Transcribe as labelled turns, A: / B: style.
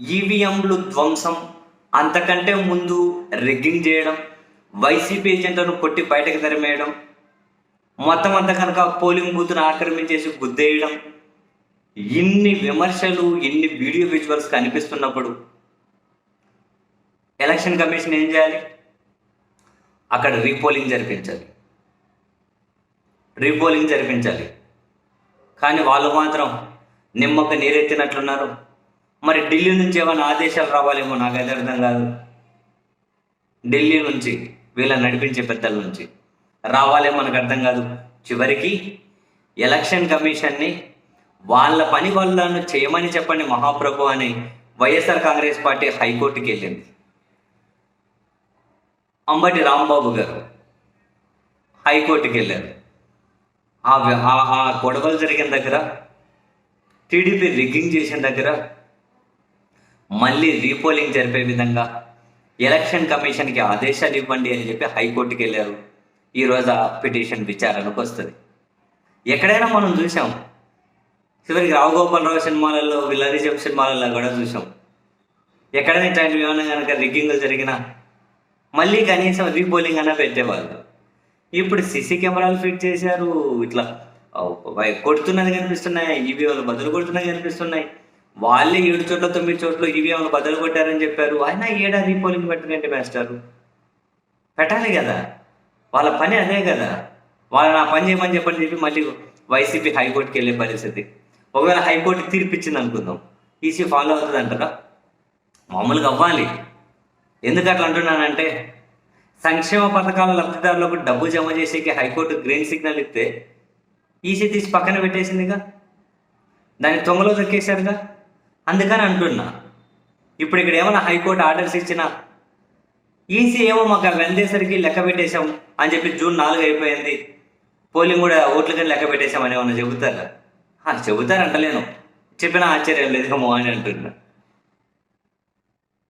A: ఈవీఎంలు ధ్వంసం అంతకంటే ముందు రిగ్గింగ్ చేయడం వైసీపీ ఏజెంట్లను కొట్టి బయటకు తరిమేయడం మొత్తం అంతా కనుక పోలింగ్ బూత్ను ఆక్రమించేసి గుద్దేయడం ఇన్ని విమర్శలు ఇన్ని వీడియో విజువల్స్ కనిపిస్తున్నప్పుడు ఎలక్షన్ కమిషన్ ఏం చేయాలి? అక్కడ రీపోలింగ్ జరిపించాలి. రీపోలింగ్ జరిపించాలి. కానీ వాళ్ళు మాత్రం నిమ్మక నీరెత్తినట్లున్నారు. మరి ఢిల్లీ నుంచి ఏమైనా ఆదేశాలు రావాలేమో నాకైతే అర్థం కాదు. ఢిల్లీ నుంచి వీళ్ళని నడిపించే పెద్దల నుంచి. రావాలేమో మనకు అర్థం కాదు. చివరికి ఎలక్షన్ కమిషన్ని వాళ్ళ పని వాళ్ళను చేయమని చెప్పండి మహాప్రభు అని వైఎస్ఆర్ కాంగ్రెస్ పార్టీ హైకోర్టుకి వెళ్ళింది. అంబటి రాంబాబు గారు హైకోర్టుకి వెళ్ళారు. ఆ ఆ గొడవలు జరిగిన దగ్గర టీడీపీ రిగ్గింగ్ చేసిన దగ్గర మళ్ళీ రీపోలింగ్ జరిపే విధంగా ఎలక్షన్ కమిషన్కి ఆదేశాలు ఇవ్వండి అని చెప్పి హైకోర్టుకి వెళ్ళారు ఈరోజు ఆ పిటిషన్ విచారణకు వస్తుంది. ఎక్కడైనా మనం చూసాం చివరికి రావు సినిమాలలో సినిమాలలో చెప్పు సినిమాలలో కూడా చూసాం ఎక్కడైనా ఇట్లాంటివి ఏమైనా కనుక రిగ్గింగ్లు జరిగినా మళ్ళీ కనీసం రీపోలింగ్ అన్నా పెట్టేవాళ్ళు. ఇప్పుడు సీసీ కెమెరాలు ఫిట్ చేశారు. ఇట్లా కొడుతున్నది కనిపిస్తున్నాయి వాళ్ళు బదులు కొడుతున్నది కనిపిస్తున్నాయి. వాళ్ళే ఏడు చోట్ల తొమ్మిది చోట్ల ఈవీఎంలు బదులు కొట్టారని చెప్పారు. అయినా ఏడా రీపోలింగ్ పెట్టనంటే మాస్టారు. పెట్టాలి కదా. వాళ్ళ పని అదే కదా. వాళ్ళు నా పని చేయమని చెప్పని చెప్పి మళ్ళీ వైసీపీ హైకోర్టుకి వెళ్ళే పరిస్థితి. ఒకవేళ హైకోర్టు తీర్పు ఇచ్చింది అనుకుందాం. ఈసీ ఫాలో అవుతుంది అంటారా మామూలుగా అవ్వాలి. ఎందుకు అట్లా అంటున్నానంటే సంక్షేమ పథకాల లబ్ధిదారులకు డబ్బు జమ చేసేకి హైకోర్టు గ్రీన్ సిగ్నల్ ఇస్తే ఈసీ తీసి పక్కన పెట్టేసిందిగా? దాన్ని తొంగలో దొక్కేశారుగా? అందుకని అంటున్నా. ఇప్పుడు ఇక్కడ ఏమైనా హైకోర్టు ఆర్డర్స్ ఇచ్చినా ఈసీ ఏమో మాకు అవి అందేసరికి లెక్క పెట్టేశాం అని చెప్పి జూన్ నాలుగు అయిపోయింది. పోలింగ్ కూడా ఓట్లు కానీ లెక్క పెట్టేశామని ఏమన్నా చెబుతారా? చెబుతారంటలేను. చెప్పిన ఆశ్చర్యం లేదు అని అంటున్నా.